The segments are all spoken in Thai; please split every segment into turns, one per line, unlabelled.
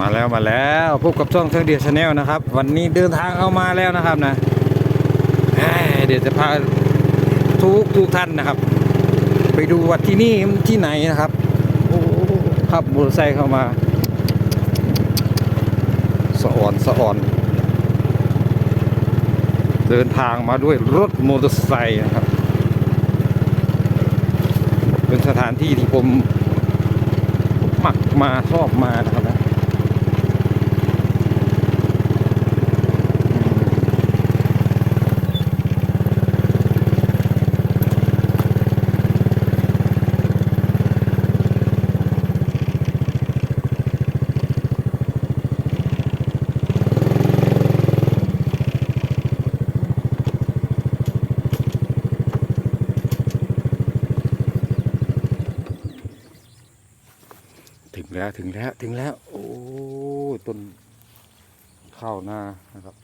มาแล้วมาแล้วพบกับช่องเทอร์เดียชาแนลนะครับ วันนี้เดินทางเข้ามาแล้วนะครับนะเเดี๋ยวจะพาทุกทุกท่านนะครับ ไปดูว่าที่นี่ที่ไหนนะครับขับมอเตอร์ไซค์เข้ามาสะอ่อนสะอ่อน เดินทางมาด้วยรถมอเตอร์ไซค์นะครับ เป็นสถานที่ที่ผมมักมาชอบมานะครับ แล้วถึงแล้วถึงแล้ว โอ้ต้นข้าวนานะครับ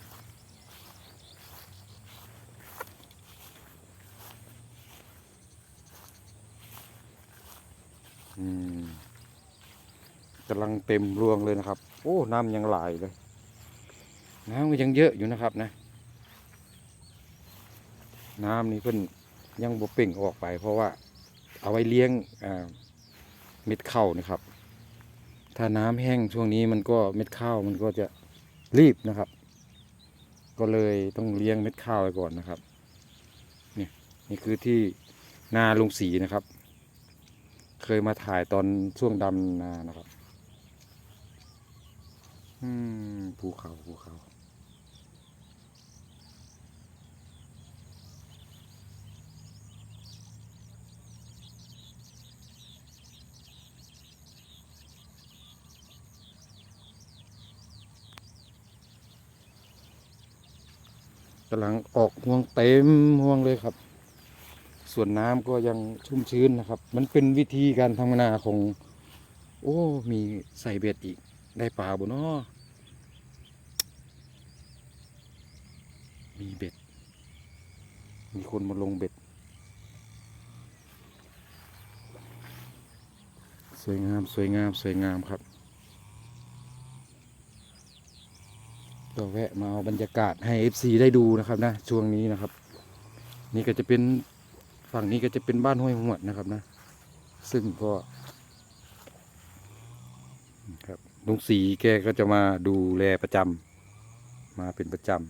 อืมกำลังเต็มรวงเลยนะครับ โอ้น้ำยังไหลเลย น้ำก็ยังเยอะอยู่นะครับนะ น้ำนี่เพิ่นยังบ่เป่งออกไป เพราะว่าเอาไว้เลี้ยงเม็ดข้าวนะครับ ถ้าน้ำแห้งช่วงนี้มันก็เม็ดข้าวมันก็จะรีบนะครับ ก็เลยต้องเลี้ยงเม็ดข้าวไว้ก่อนนะครับนี่นี่คือที่นาลุงสีนะครับ เคยมาถ่ายตอนช่วงดำนานะครับ อืมภูเขาภูเขา กำลังออกห่วงเต็มห่วงเลยครับ ส่วนน้ำก็ยังชุ่มชื้นนะครับ มันเป็นวิธีการทำนาของ โอ้ มีใส่เบ็ดอีก ได้ปลาบุนาะมีเบ็ด มีคนมาลงเบ็ด สวยงามสวยงามสวยงามครับ ก็แวะมาเอาบรรยากาศให้ FC ได้ดูนะครับนะช่วงนี้นะครับ นี่ก็จะเป็นฝั่งนี้ก็จะเป็นบ้านห้วยหวดนะครับนะ ซึ่งก็ครับลุงสีแกก็จะมาดูแลประจำมาเป็นประจำ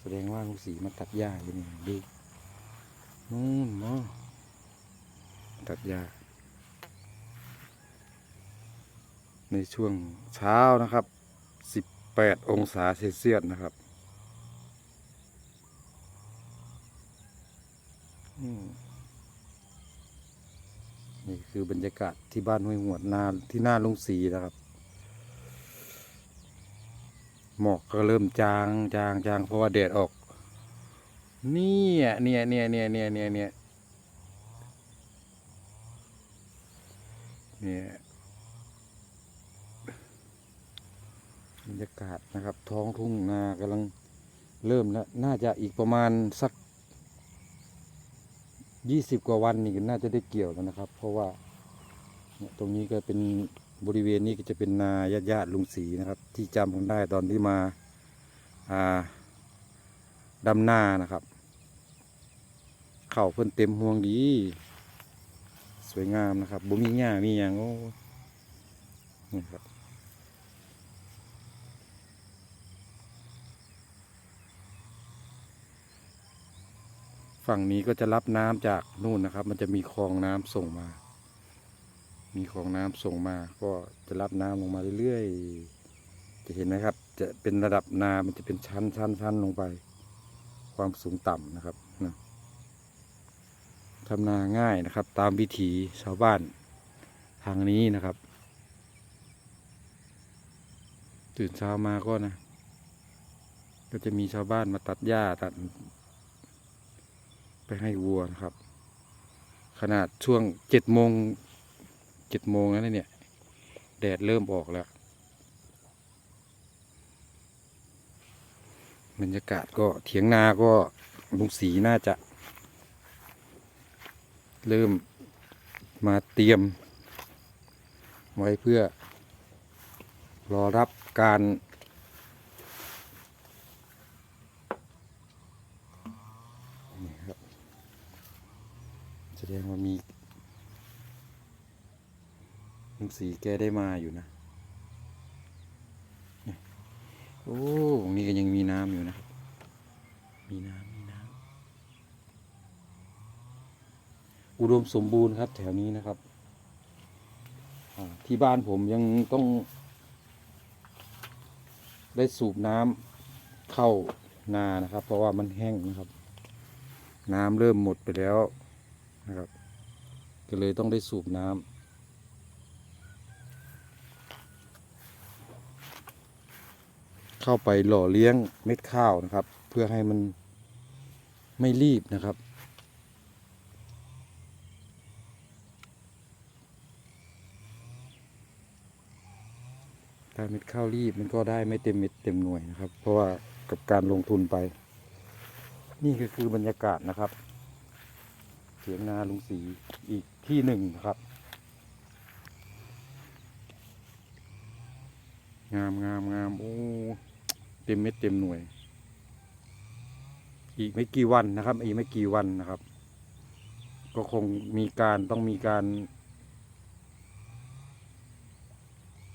แสดงว่าลุงสีมาตัดหญ้าอยู่นี่ดูนู่นเนาะตัดหญ้า ในช่วงเช้านะครับ 18 องศาเซลเซียสนะครับนี่คือบรรยากาศที่บ้านห้วยหวดนาที่หน้าลุงสีนะครับ หมอกก็เริ่มจางจางจางเพราะว่าแดดออก เนี่ยเนี่ยเนี่ยเนี่ยเนี่ยเนี่ยเนี่ย รรยากาศนะครับ ท้องทุ่งนากำลังเริ่มแล้ว น่าจะอีกประมาณสักยี่สิบกว่าวันนี่ก็น่าจะได้เกี่ยวแล้วนะครับ เพราะว่าตรงนี้ก็เป็นบริเวณนี้ก็จะเป็นนาญาติญาติลุงศรีนะครับ ที่จำกันได้ตอนที่มาาดำนานะครับ เข่าเพิ่นเต็มห่วงดี สวยงามนะครับบ่มีหญ้ามีอย่างโอ้นี่ครับ ฝั่งนี้ก็จะรับน้ำจากนู่นนะครับ มันจะมีคลองน้ำส่งมา มีคลองน้ำส่งมา ก็จะรับน้ำลงมาเรื่อยๆ จะเห็นไหมครับ จะเป็นระดับนา มันจะเป็นชั้นชั้นชั้นลงไป ความสูงต่ำนะครับนะทำนาง่ายนะครับ ตามวิถีชาวบ้านทางนี้นะครับ ตื่นเช้ามาก็นะ ก็จะมีชาวบ้านมาตัดหญ้าตัด ไปให้วัวนะครับ ขนาดช่วงเจ็ดโมงเจ็ดโมงแล้วเนี่ย แดดเริ่มออกแล้วบรรยากาศก็เถียงนาก็ลุงสีน่าจะ เริ่มมาเตรียม ไว้เพื่อรอรับการนี่ครับแส ดงว่ามีลุงสีแกได้มาอยู่นะ โอ้ตรงนี้ก็ยังมีน้ำอยู่นะ มีน้ำมีน้ำอุดมสมบูรณ์ครับ แถวนี้นะครับ ที่บ้านผมยังต้อง ได้สูบน้ำเข้านานะครับ เพราะว่ามันแห้งนะครับ น้ำเริ่มหมดไปแล้ว นะครับ ก็เลยต้องได้สูบน้ำเข้าไปหล่อเลี้ยงเม็ดข้าวนะครับ เพื่อให้มันไม่รีบนะครับ ถ้าเม็ดข้าวรีบมันก็ได้ไม่เต็มเม็ดเต็มหน่วยนะครับ เพราะว่ากับการลงทุนไป นี่ก็คือบรรยากาศนะครับ ถียงนาลุงสีอีกที่หนึ่งนะครับ งามงามงามโอ้เต็มเม็ดเต็มหน่วย อีกไม่กี่วันนะครับ อีกไม่กี่วันนะครับ ก็คงมีการต้องมีการ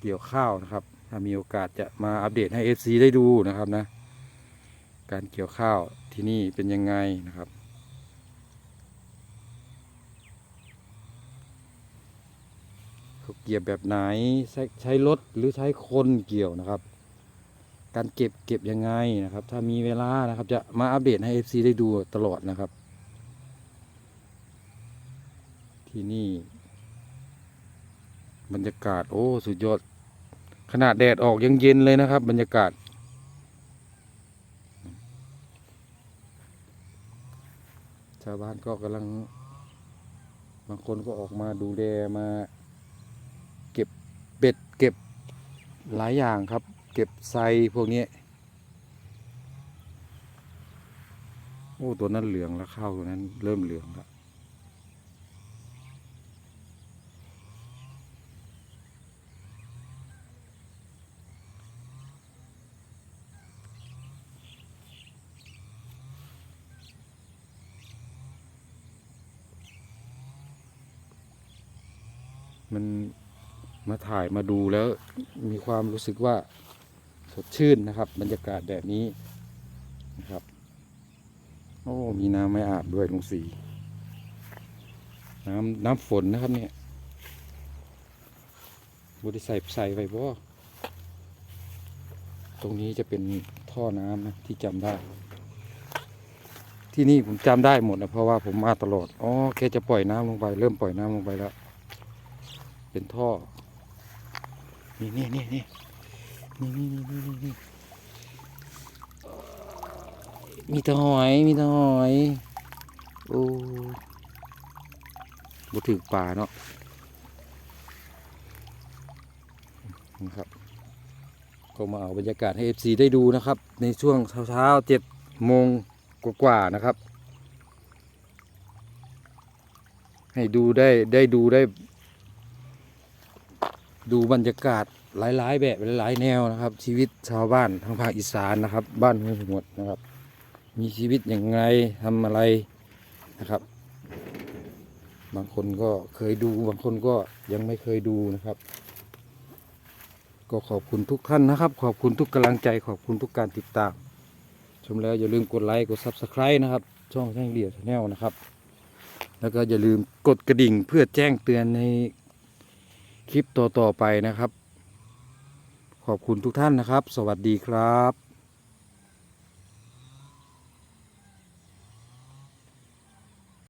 เกี่ยวข้าวนะครับ ถ้ามีโอกาสจะมาอัปเดตให้ FC ได้ดูนะครับนะ การเกี่ยวข้าวที่นี่เป็นยังไงนะครับ เขาเกี่ยวแบบไหนใช้ใช้รถหรือใช้คนเกี่ยวนะครับ การเก็บเก็บยังไงนะครับ ถ้ามีเวลานะครับ จะมาอัปเดตให้ FC ได้ดูตลอดนะครับ ที่นี่ บรรยากาศ โอ้สุดยอด ขนาดแดดออกยังเย็นเลยนะครับ บรรยากาศชาวบ้านก็กำลัง บางคนก็ออกมาดูแลมา เบ็ดเก็บหลายอย่างครับ เก็บไซพวกนี้ โอ้ ตัวนั้นเหลืองแล้วข้าวตัวนั้นเริ่มเหลืองแล้วมัน มาถ่ายมาดูแล้วมีความรู้สึกว่าสดชื่นนะครับ บรรยากาศแบบนี้นะครับโอ้มีน้ำไม่อาบด้วยลุงสีน้ำน้ำฝนนะครับเนี่ยบริใส่ใส่ไปบ่ตรงนี้จะเป็นท่อน้ำนะที่จำได้ ที่นี่ผมจำได้หมดนะเพราะว่าผมมาตลอดอ๋อแค่จะปล่อยน้ำลงไป เริ่มปล่อยน้ำลงไปแล้ว เป็นท่อ นี่นี่นี่นี่นี่นี่นี่นี่นี่มีตะหอยมีตะหอยโอ้บ่ถึงป่าเนาะนะครับก็มาเอาบรรยากาศให้ FC ได้ดูนะครับ ในช่วงเช้าๆเจ็ดโมงกว่าๆนะครับ ให้ดูได้ได้ดูได้ ดูบรรยากาศ หลายๆ แบบหลายๆแนวนะครับ ชีวิตชาวบ้านทางภาคอีสานนะครับ บ้านเมืองหมดนะครับ มีชีวิตอย่างไงทำอะไรนะครับ บางคนก็เคยดูบางคนก็ยังไม่เคยดูนะครับ ก็ขอบคุณทุกท่านนะครับ ขอบคุณทุกกำลังใจ ขอบคุณทุกการติดตาม ชมแล้วอย่าลืมกดไลค์กด Subscribe นะครับ ช่องแจ้งเดียวชแนลนะครับ แล้วก็อย่าลืมกดกระดิ่งเพื่อแจ้งเตือนในคลิปต่อๆไปนะครับ ขอบคุณทุกท่านนะครับ สวัสดีครับ